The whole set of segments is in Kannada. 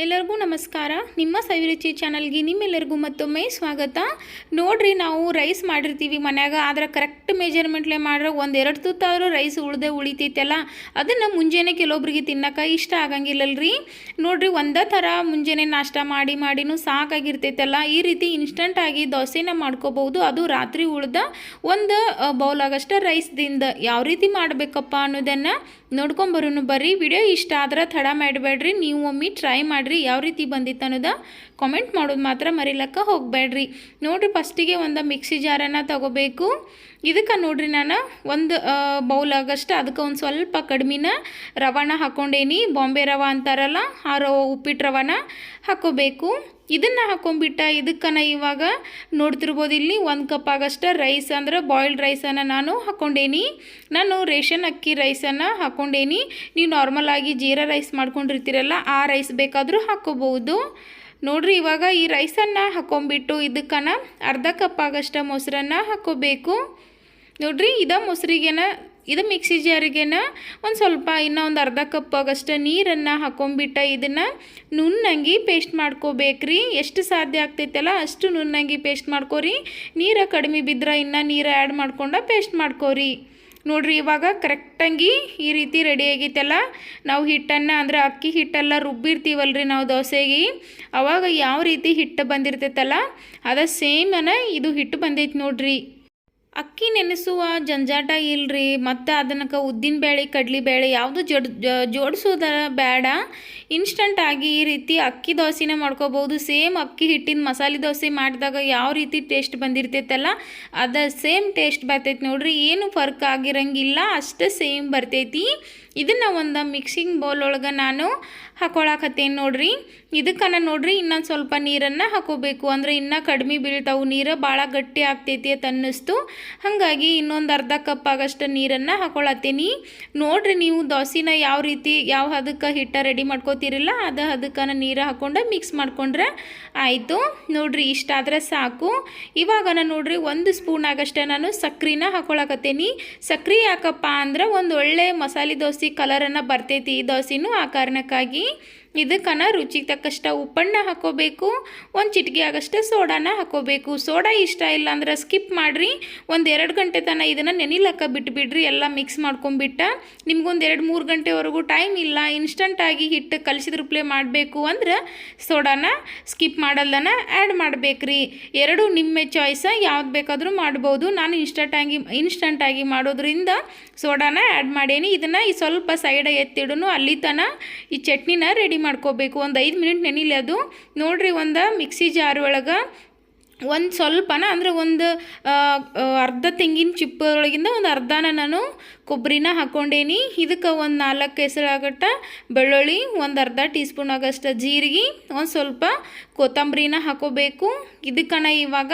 ಎಲ್ಲರಿಗೂ ನಮಸ್ಕಾರ. ನಿಮ್ಮ ಸವಿರುಚಿ ಚಾನಲ್ಗೆ ನಿಮ್ಮೆಲ್ಲರಿಗೂ ಮತ್ತೊಮ್ಮೆ ಸ್ವಾಗತ. ನೋಡ್ರಿ, ನಾವು ರೈಸ್ ಮಾಡಿರ್ತೀವಿ ಮನ್ಯಾಗ, ಆದ್ರೆ ಕರೆಕ್ಟ್ ಮೆಜರ್ಮೆಂಟ್ಲೆ ಮಾಡ್ರೆ ಒಂದೆರಡು ತುತ್ತಾದರೂ ರೈಸ್ ಉಳ್ದೆ ಉಳಿತೈತಲ್ಲ, ಅದನ್ನು ಮುಂಜಾನೆ ಕೆಲವೊಬ್ರಿಗೆ ತಿನ್ನೋಕೆ ಇಷ್ಟ ಆಗಂಗಿಲ್ಲಲ್ರಿ. ನೋಡ್ರಿ, ಒಂದೇ ಥರ ಮುಂಜಾನೆ ನಾಷ್ಟ ಮಾಡಿ ಮಾಡಿನೂ ಸಾಕಾಗಿರ್ತೈತಲ್ಲ, ಈ ರೀತಿ ಇನ್ಸ್ಟಂಟಾಗಿ ದೋಸೆನ ಮಾಡ್ಕೋಬಹುದು. ಅದು ರಾತ್ರಿ ಉಳ್ದ ಒಂದು ಬೌಲ್ ರೈಸ್ದಿಂದ. ಯಾವ ರೀತಿ ಮಾಡಬೇಕಪ್ಪ ಅನ್ನೋದನ್ನು ನೋಡ್ಕೊಂಬರೋನು ಬರ್ರಿ. ವಿಡಿಯೋ ಇಷ್ಟ ಆದ್ರೆ ತಡ ಮಾಡಬೇಡ್ರಿ. ನೀವು ಒಮ್ಮೆ ಟ್ರೈ ಮಾಡಿರಿ ಯಾವ ರೀತಿ ಬಂದಿತ್ತು ಅನ್ನೋದ ಕಾಮೆಂಟ್ ಮಾಡೋದು ಮಾತ್ರ ಮರಿಲಕ್ಕ ಹೋಗಬೇಡ್ರಿ. ನೋಡಿರಿ ಫಸ್ಟಿಗೆ ಒಂದು ಮಿಕ್ಸಿ ಜಾರನ್ನು ತಗೋಬೇಕು. ಇದಕ್ಕೆ ನೋಡ್ರಿ ನಾನು ಒಂದು ಬೌಲ್ ಆಗಷ್ಟು ಅದಕ್ಕೆ ಒಂದು ಸ್ವಲ್ಪ ಕಡಿಮೆನ ರವಾನ ಹಾಕ್ಕೊಂಡೇನಿ ಬಾಂಬೆ ರವ ಅಂತಾರಲ್ಲ, ಆ ರವ ಉಪ್ಪಿಟ್ಟು ರವಾನ ಹಾಕೋಬೇಕು. ಇದನ್ನು ಹಾಕೊಂಬಿಟ್ಟು ಇದಕ್ಕೆ ನಾ ಇವಾಗ ನೋಡ್ತಿರ್ಬೋದು ಇಲ್ಲಿ ಒಂದು ಕಪ್ ಆಗಷ್ಟು ರೈಸ್ ಅಂದ್ರೆ ಬಾಯ್ಲ್ಡ್ ರೈಸನ್ನು ನಾನು ಹಾಕ್ಕೊಂಡೇನಿ ನಾನು ರೇಷನ್ ಅಕ್ಕಿ ರೈಸನ್ನು ಹಾಕ್ಕೊಂಡೇನಿ ನೀವು ನಾರ್ಮಲ್ ಆಗಿ ಜೀರಾ ರೈಸ್ ಮಾಡ್ಕೊಂಡಿರ್ತೀರಲ್ಲ, ಆ ರೈಸ್ ಬೇಕಾದರೂ ಹಾಕ್ಕೋಬಹುದು ನೋಡ್ರಿ, ಇವಾಗ ಈ ರೈಸನ್ನು ಹಾಕೊಂಡ್ಬಿಟ್ಟು ಇದಕ್ಕನ ಅರ್ಧ ಕಪ್ ಆಗಷ್ಟ ಮೊಸರನ್ನು ಹಾಕೋಬೇಕು. ನೋಡ್ರಿ, ಇದ ಮೊಸರಿಗೆನ, ಇದು ಮಿಕ್ಸಿ ಜಾರಿಗೆನ ಒಂದು ಸ್ವಲ್ಪ ಇನ್ನೂ ಒಂದು ಅರ್ಧ ಕಪ್ ಆಗಷ್ಟು ನೀರನ್ನು ಹಾಕೊಂಡ್ಬಿಟ್ಟ ಇದನ್ನು ನುಣ್ಣಂಗಿ ಪೇಸ್ಟ್ ಮಾಡ್ಕೋಬೇಕ್ರಿ. ಎಷ್ಟು ಸಾಧ್ಯ ಆಗ್ತೈತಲ್ಲ, ಅಷ್ಟು ನುಣ್ಣಂಗಿ ಪೇಸ್ಟ್ ಮಾಡ್ಕೋರಿ. ನೀರು ಕಡಿಮೆ ಬಿದ್ರೆ ಇನ್ನೂ ನೀರು ಆ್ಯಡ್ ಮಾಡ್ಕೊಂಡು ಪೇಸ್ಟ್ ಮಾಡ್ಕೋರಿ. ನೋಡ್ರಿ, ಇವಾಗ ಕರೆಕ್ಟಾಗಿ ಈ ರೀತಿ ರೆಡಿ ಆಗೈತಲ್ಲ ನಾವು ಹಿಟ್ಟನ್ನು ಅಂದರೆ ಅಕ್ಕಿ ಹಿಟ್ಟೆಲ್ಲ ರುಬ್ಬಿರ್ತೀವಲ್ರಿ ನಾವು ದೋಸೆಗೆ. ಅವಾಗ ಯಾವ ರೀತಿ ಹಿಟ್ಟು ಬಂದಿರ್ತೈತಲ್ಲ? ಅದ ಸೇಮನ ಇದು ಹಿಟ್ಟು ಬಂದೈತೆ ನೋಡ್ರಿ. ಅಕ್ಕಿ ನೆನೆಸುವ ಜಂಜಾಟ ಇಲ್ರಿ, ಮತ್ತು ಅದನ್ನಕ್ಕೆ ಉದ್ದಿನ ಬೇಳೆ, ಕಡ್ಲಿ ಬೇಳೆ ಯಾವುದು ಜೋಡ್ ಜೋಡಿಸೋದ ಬೇಡ ಇನ್ಸ್ಟಂಟ್ ಆಗಿ ಈ ರೀತಿ ಅಕ್ಕಿ ದೋಸೆನೇ ಮಾಡ್ಕೋಬೋದು. ಸೇಮ್ ಅಕ್ಕಿ ಹಿಟ್ಟಿನ ಮಸಾಲೆ ದೋಸೆ ಮಾಡಿದಾಗ ಯಾವ ರೀತಿ ಟೇಸ್ಟ್ ಬಂದಿರ್ತೈತಲ್ಲ, ಅದ ಸೇಮ್ ಟೇಸ್ಟ್ ಬರ್ತೈತಿ ನೋಡ್ರಿ. ಏನು ಫರ್ಕ್ ಆಗಿರಂಗಿಲ್ಲ, ಅಷ್ಟೇ ಸೇಮ್ ಬರ್ತೈತಿ. ಇದನ್ನು ಒಂದು ಮಿಕ್ಸಿಂಗ್ ಬೌಲ್ ಒಳಗೆ ನಾನು ಹಾಕೊಳಕತ್ತೇನೆ ನೋಡ್ರಿ. ಇದಕ್ಕನ ನೋಡ್ರಿ ಇನ್ನೊಂದು ಸ್ವಲ್ಪ ನೀರನ್ನು ಹಾಕೋಬೇಕು. ಅಂದರೆ ಇನ್ನೂ ಕಡಿಮೆ ಬೀಳ್ತಾವು. ನೀರು ಭಾಳ ಗಟ್ಟಿ ಆಗ್ತೈತಿ ಅಂತ ಅನ್ನಿಸ್ತು. ಹಾಗಾಗಿ ಇನ್ನೊಂದು ಅರ್ಧ ಕಪ್ ಆಗಷ್ಟು ನೀರನ್ನು ಹಾಕೊಳತ್ತೀನಿ. ನೋಡ್ರಿ ನೀವು ದೋಸೆನ ಯಾವ ರೀತಿ ಯಾವ ಹದಕ್ಕೆ ಹಿಟ್ಟ ರೆಡಿ ಮಾಡ್ಕೋತೀರಲ್ಲ, ಅದು ಹದಕ್ಕನ ನೀರು ಹಾಕ್ಕೊಂಡು ಮಿಕ್ಸ್ ಮಾಡ್ಕೊಂಡ್ರೆ ಆಯಿತು. ನೋಡ್ರಿ ಇಷ್ಟಾದರೆ ಸಾಕು. ಇವಾಗ ನೋಡ್ರಿ ಒಂದು ಸ್ಪೂನ್ ಆಗಷ್ಟೇ ನಾನು ಸಕ್ರಿನ ಹಾಕೊಳಕತ್ತೀನಿ. ಸಕ್ರೆ ಯಾಕಪ್ಪ ಅಂದ್ರೆ ಒಂದು ಒಳ್ಳೆ ಮಸಾಲೆ ದೋಸೆ ಕಲರನ್ನು ಬರ್ತೈತಿ ಈ ದೋಸೆನೂ ಆ ಕಾರಣಕ್ಕಾಗಿ ಇದಕ್ಕನ ರುಚಿಗೆ ತಕ್ಕಷ್ಟ ಉಪ್ಪನ್ನ ಹಾಕೋಬೇಕು, ಒಂದು ಚಿಟಿಕೆ ಆಗಷ್ಟು ಸೋಡಾನ ಹಾಕೋಬೇಕು. ಸೋಡಾ ಇಷ್ಟ ಇಲ್ಲ ಅಂದ್ರೆ ಸ್ಕಿಪ್ ಮಾಡಿರಿ. ಒಂದು ಎರಡು ಗಂಟೆ ತನಕ ಇದನ್ನು ನೆನಿಲಕ್ಕ ಬಿಟ್ಬಿಡ್ರಿ, ಎಲ್ಲ ಮಿಕ್ಸ್ ಮಾಡ್ಕೊಂಬಿಟ್ಟ. ನಿಮ್ಗೊಂದು ಎರಡು ಮೂರು ಗಂಟೆವರೆಗೂ ಟೈಮ್ ಇಲ್ಲ ಇನ್ಸ್ಟಂಟಾಗಿ ಹಿಟ್ಟು ಕಲಿಸಿದ್ರ ಪ್ಲೇ ಮಾಡಬೇಕು ಅಂದ್ರೆ ಸೋಡಾನ ಸ್ಕಿಪ್ ಮಾಡಲ್ದನ ಆ್ಯಡ್ ಮಾಡಬೇಕ್ರಿ. ಎರಡು ನಿಮ್ಮ ಚಾಯ್ಸ ಯಾವ್ದು ಬೇಕಾದರೂ ಮಾಡ್ಬೋದು. ನಾನು ಇನ್ಸ್ಟಂಟಾಗಿ ಇನ್ಸ್ಟಂಟಾಗಿ ಮಾಡೋದ್ರಿಂದ ಸೋಡಾನ ಆ್ಯಡ್ ಮಾಡೇನಿ. ಇದನ್ನು ಈ ಸ್ವಲ್ಪ ಸೈಡ್ ಎತ್ತಿಡೂ ಅಲ್ಲಿ ತನ ಈ ಚಟ್ನಿನ ರೆಡಿ ಮಾಡ್ಕೋಬೇಕು. ಒಂದು ಐದು ಮಿನಿಟ್ ನೆನಿಲಿ ಅದು. ನೋಡ್ರಿ ಒಂದು ಮಿಕ್ಸಿ ಜಾರ್ ಒಳಗೆ ಒಂದು ಸ್ವಲ್ಪನ ಅಂದರೆ ಒಂದು ಅರ್ಧ ತೆಂಗಿನ ಚಿಪ್ಪದೊಳಗಿಂದ ಒಂದು ಅರ್ಧನ ನಾನು ಕೊಬ್ಬರಿನ ಹಾಕ್ಕೊಂಡೇನಿ ಇದಕ್ಕೆ ಒಂದು ನಾಲ್ಕು ಹೆಸರಾಗಟ್ಟ ಬೆಳ್ಳುಳ್ಳಿ, ಒಂದು ಅರ್ಧ ಟೀ ಸ್ಪೂನ್ ಆಗಷ್ಟು ಜೀರಿಗೆ, ಒಂದು ಸ್ವಲ್ಪ ಕೊತ್ತಂಬರಿನ ಹಾಕೋಬೇಕು. ಇದಕ್ಕನ ಇವಾಗ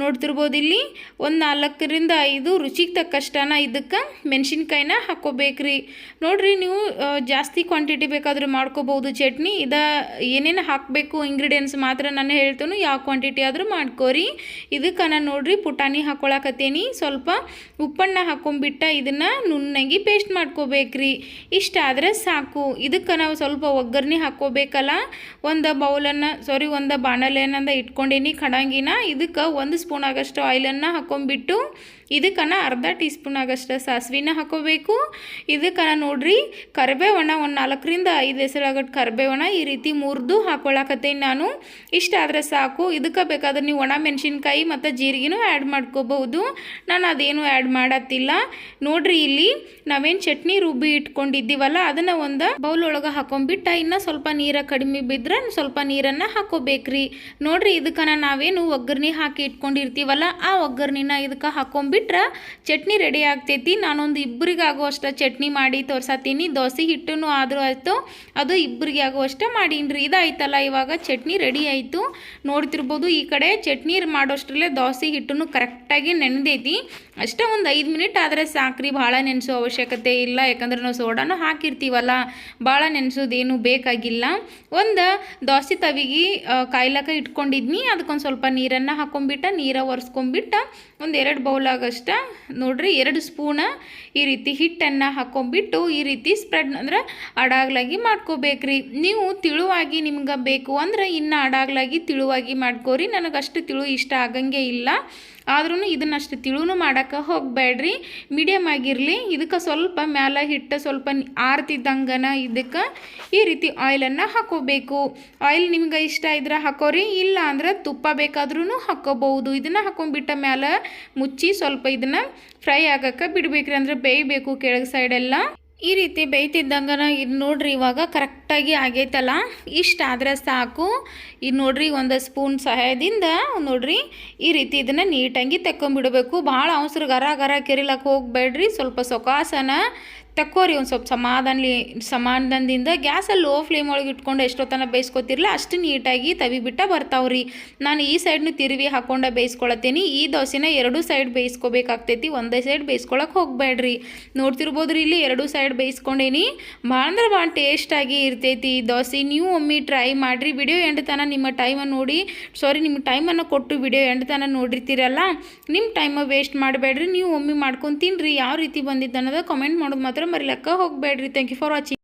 ನೋಡ್ತಿರ್ಬೋದು ಇಲ್ಲಿ, ಒಂದು ನಾಲ್ಕರಿಂದ ಐದು ರುಚಿಗೆ ತಕ್ಕಷ್ಟನ ಇದಕ್ಕೆ ಮೆಣಸಿನ್ಕಾಯಿನ ಹಾಕ್ಕೋಬೇಕ್ರಿ ನೋಡಿರಿ ನೀವು ಜಾಸ್ತಿ ಕ್ವಾಂಟಿಟಿ ಬೇಕಾದರೂ ಮಾಡ್ಕೋಬೋದು ಚಟ್ನಿ. ಇದ ಏನೇನು ಹಾಕಬೇಕು ಇಂಗ್ರೀಡಿಯೆಂಟ್ಸ್ ಮಾತ್ರ ನಾನು ಹೇಳ್ತೇನೆ, ಯಾವ ಕ್ವಾಂಟಿಟಿ ಆದರೂ ಮಾಡ್ಕೋರಿ ಇದಕ್ಕೆ ನಾನು ನೋಡ್ರಿ ಪುಟಾಣಿ ಹಾಕ್ಕೊಳಕತ್ತೀನಿ ಸ್ವಲ್ಪ ಉಪ್ಪಣ್ಣ ಹಾಕೊಂಡ್ಬಿಟ್ಟ ಇದನ್ನು ನುಣ್ಣಗೆ ಪೇಸ್ಟ್ ಮಾಡ್ಕೋಬೇಕ್ರಿ. ಇಷ್ಟಾದರೆ ಸಾಕು. ಇದಕ್ಕೆ ನಾವು ಸ್ವಲ್ಪ ಒಗ್ಗರಣೆ ಹಾಕ್ಕೋಬೇಕಲ್ಲ ಒಂದು ಬೌಲನ್ನು ಸಾರಿ ಒಂದು ಬಾಣಲೆನಂದ ಇಟ್ಕೊಂಡೇನಿ ಕಡಂಗಿನ. ಇದಕ್ಕೆ ಒಂದು ಸ್ಪೂನ್ ಆಗಷ್ಟು ಆಯಿಲನ್ನು ಹಾಕೊಂಡ್ಬಿಟ್ಟು ಇದಕ್ಕನ ಅರ್ಧ ಟೀ ಸ್ಪೂನ್ ಆಗಷ್ಟು ಸಾಸಿವೆನ ಹಾಕೋಬೇಕು. ಇದಕ್ಕನ ನೋಡ್ರಿ ಕರಿಬೇವಣ್ಣ ಒಂದು ನಾಲ್ಕರಿಂದ ಐದು ಹೆಸರಾಗಟ್ಟು ಕರಿಬೇವಣ ಈ ರೀತಿ ಮುರಿದು ಹಾಕೊಳಕತ್ತೇನೆ ನಾನು. ಇಷ್ಟ ಆದರೆ ಸಾಕು. ಇದಕ್ಕೆ ಬೇಕಾದ್ರೆ ನೀವು ಒಣ ಮೆಣಸಿನ್ಕಾಯಿ ಮತ್ತು ಜೀರಿಗೆನೂ ಆ್ಯಡ್ ಮಾಡ್ಕೋಬಹುದು. ನಾನು ಅದೇನು ಆ್ಯಡ್ ಮಾಡತ್ತಿಲ್ಲ. ನೋಡ್ರಿ ಇಲ್ಲಿ ನಾವೇನು ಚಟ್ನಿ ರುಬ್ಬಿ ಇಟ್ಕೊಂಡಿದ್ದೀವಲ್ಲ, ಅದನ್ನು ಒಂದು ಬೌಲ್ ಒಳಗೆ ಹಾಕೊಂಡ್ಬಿಟ್ಟ ಇನ್ನು ಸ್ವಲ್ಪ ನೀರ ಕಡಿಮೆ ಬಿದ್ದರೆ ಸ್ವಲ್ಪ ನೀರನ್ನು ಹಾಕೋಬೇಕ್ರಿ. ನೋಡ್ರಿ ಇದಕ್ಕನ ನಾವೇನು ಒಗ್ಗರಣೆ ಹಾಕಿ ಇಟ್ಕೊಂಡಿರ್ತೀವಲ್ಲ, ಆ ಒಗ್ಗರಣಿನ ಇದಕ್ಕೆ ಹಾಕೊಂಡ್ಬಿಟ್ರೆ ಚಟ್ನಿ ರೆಡಿ ಆಗ್ತೈತಿ. ನಾನೊಂದು ಇಬ್ಬರಿಗೆ ಆಗುವಷ್ಟು ಚಟ್ನಿ ಮಾಡಿ ತೋರ್ಸತ್ತೀನಿ ದೋಸೆ ಹಿಟ್ಟನ್ನು ಆದರೂ ಆಯಿತು. ಅದು ಇಬ್ಬರಿಗೆ ಆಗುವಷ್ಟು ಮಾಡೀನಿ ಇದಾಯ್ತಲ್ಲ ಇವಾಗ ಚಟ್ನಿ ರೆಡಿ ಆಯಿತು. ನೋಡ್ತಿರ್ಬೋದು ಈ ಕಡೆ ಚಟ್ನಿ ಮಾಡೋಷ್ಟರಲ್ಲೇ ದೋಸೆ ಹಿಟ್ಟನ್ನು ಕರೆಕ್ಟಾಗಿ ನೆನೆದೈತಿ. ಅಷ್ಟೇ ಒಂದು ಐದು ಮಿನಿಟ್ ಆದರೆ ಸಾಕ್ರಿ. ಭಾಳ ನೆನೆಸೋ ಅವಶ್ಯಕತೆ ಇಲ್ಲ. ಯಾಕಂದ್ರೆ ನಾವು ಸೋಡಾನು ಹಾಕಿರ್ತೀವಲ್ಲ, ಭಾಳ ನೆನೆಸೋದೇನು ಬೇಕಾಗಿಲ್ಲ. ಒಂದು ದೋಸೆ ತವಿಗೆ ಕಾಯ್ಲಕ್ಕ ಇಟ್ಕೊಂಡಿದ್ನಿ. ಅದಕ್ಕೊಂದು ಸ್ವಲ್ಪ ನೀರನ್ನು ಹಾಕೊಂಡ್ಬಿಟ್ಟ ನೀರ ಒರೆಸ್ಕೊಂಬಿಟ್ಟ ಒಂದು ಎರಡು ಬೌಲ್ ನೋಡಿರಿ ಎರಡು ಸ್ಪೂನ ಈ ರೀತಿ ಹಿಟ್ಟನ್ನು ಹಾಕೊಂಡ್ಬಿಟ್ಟು ಈ ರೀತಿ ಸ್ಪ್ರೆಡ್ ಅಂದ್ರೆ ಅಡಾಗ್ಲಾಗಿ ಮಾಡ್ಕೋಬೇಕ್ರಿ. ನೀವು ತಿಳುವಾಗಿ ನಿಮ್ಗೆ ಬೇಕು ಅಂದ್ರೆ ಇನ್ನು ಅಡಾಗ್ಲಾಗಿ ತಿಳುವಾಗಿ ಮಾಡ್ಕೋರಿ. ನನಗೆ ಅಷ್ಟು ತಿಳು ಇಷ್ಟ ಆಗಂಗೆ ಇಲ್ಲ. ಆದ್ರೂ ಇದನ್ನಷ್ಟು ತಿಳುನು ಮಾಡೋಕೆ ಹೋಗಬೇಡ್ರಿ ಮೀಡಿಯಮ್ ಆಗಿರಲಿ, ಇದಕ್ಕೆ ಸ್ವಲ್ಪ ಮ್ಯಾಲ ಹಿಟ್ಟು ಸ್ವಲ್ಪ ಆರ್ತಿದ್ದಂಗನ ಇದಕ್ಕೆ ಈ ರೀತಿ ಆಯಿಲನ್ನು ಹಾಕೋಬೇಕು. ಆಯಿಲ್ ನಿಮ್ಗೆ ಇಷ್ಟ ಇದ್ರೆ ಹಾಕೋರಿ, ಇಲ್ಲ ಅಂದ್ರೆ ತುಪ್ಪ ಬೇಕಾದ್ರೂ ಹಾಕೋಬಹುದು. ಇದನ್ನು ಹಾಕೊಂಡ್ಬಿಟ್ಟ ಮ್ಯಾಲ ಮುಚ್ಚಿ ಸ್ವಲ್ಪ ಇದನ್ನು ಫ್ರೈ ಆಗಕ್ಕೆ ಬಿಡ್ಬೇಕ್ರಿ ಅಂದ್ರೆ ಬೇಯಬೇಕು ಕೆಳಗೆ ಸೈಡೆಲ್ಲ ಈ ರೀತಿ ಬೇಯ್ತಿದ್ದಂಗನ ಇದು ನೋಡ್ರಿ, ಇವಾಗ ಕರೆಕ್ಟಾಗಿ ಆಗೈತಲ್ಲ? ಇಷ್ಟು ಆದರೆ ಸಾಕು. ಇದು ನೋಡ್ರಿ, ಒಂದು ಸ್ಪೂನ್ ಸಹಾಯದಿಂದ ನೋಡ್ರಿ, ಈ ರೀತಿ ಇದನ್ನು ನೀಟಾಗಿ ತೆಕ್ಕೊಂಬಿಡಬೇಕು. ಭಾಳ ಅವಸರ ಗರ ಗರ ಕೆರಿಲಕ್ಕೆ ಹೋಗಬೇಡ್ರಿ. ಸ್ವಲ್ಪ ಸೊಕಾಸನ ತಕ್ಕೋರಿ ಒಂದು ಸ್ವಲ್ಪ ಸಮಾಧಾನಲಿ, ಸಮಾಧಾನದಿಂದ ಗ್ಯಾಸಲ್ಲಿ ಲೋ ಫ್ಲೇಮ್ ಒಳಗೆ ಇಟ್ಕೊಂಡು ಎಷ್ಟೊತ್ತನ ಬೇಯಿಸ್ಕೊತಿರಲ್ಲ ಅಷ್ಟು ನೀಟಾಗಿ ತವಿ ತವಿಬಿಟ್ಟ ಬರ್ತಾವ್ರಿ. ನಾನು ಈ ಸೈಡ್ನು ತಿರುವಿ ಹಾಕೊಂಡು ಬೇಯಿಸ್ಕೊಳತ್ತೀನಿ. ಈ ದೋಸೆನ ಎರಡು ಸೈಡ್ ಬೇಯಿಸ್ಕೋಬೇಕಾಗ್ತೈತಿ, ಒಂದೇ ಸೈಡ್ ಬೇಯಿಸ್ಕೊಳಕ್ಕೆ ಹೋಗಬೇಡ್ರಿ ನೋಡ್ತಿರ್ಬೋದ್ರಿ ಇಲ್ಲಿ ಎರಡು ಸೈಡ್ ಬೇಯಿಸ್ಕೊಂಡೇನಿ. ಭಾಳ ಅಂದ್ರೆ ಭಾಳ ಟೇಸ್ಟಾಗಿ ಇರ್ತೈತಿ ಈ ದೋಸೆ. ನೀವು ಒಮ್ಮೆ ಟ್ರೈ ಮಾಡಿರಿ. ವಿಡಿಯೋ ಎಂಡ್ ತನಕ ನಿಮ್ಮ ಟೈಮನ್ನು ನೋಡಿ ಸಾರಿ ನಿಮ್ಮ ಟೈಮನ್ನು ಕೊಟ್ಟು ವಿಡಿಯೋ ಎಂಡ್ ತನಕ ನೋಡಿರ್ತೀರಲ್ಲ ನಿಮ್ಮ ಟೈಮ ವೇಸ್ಟ್ ಮಾಡಬೇಡ್ರಿ ನೀವು ಒಮ್ಮೆ ಮಾಡ್ಕೊಂಡು ತಿನ್ರಿ. ಯಾವ ರೀತಿ ಬಂದಿದ್ದು ಅನ್ನೋದು ಕಮೆಂಟ್ ಮಾಡೋದು ಮಾತ್ರ ಮರಿಲಕ್ಕ ಹೋಗಬೇಡ್ರಿ. Thank you for watching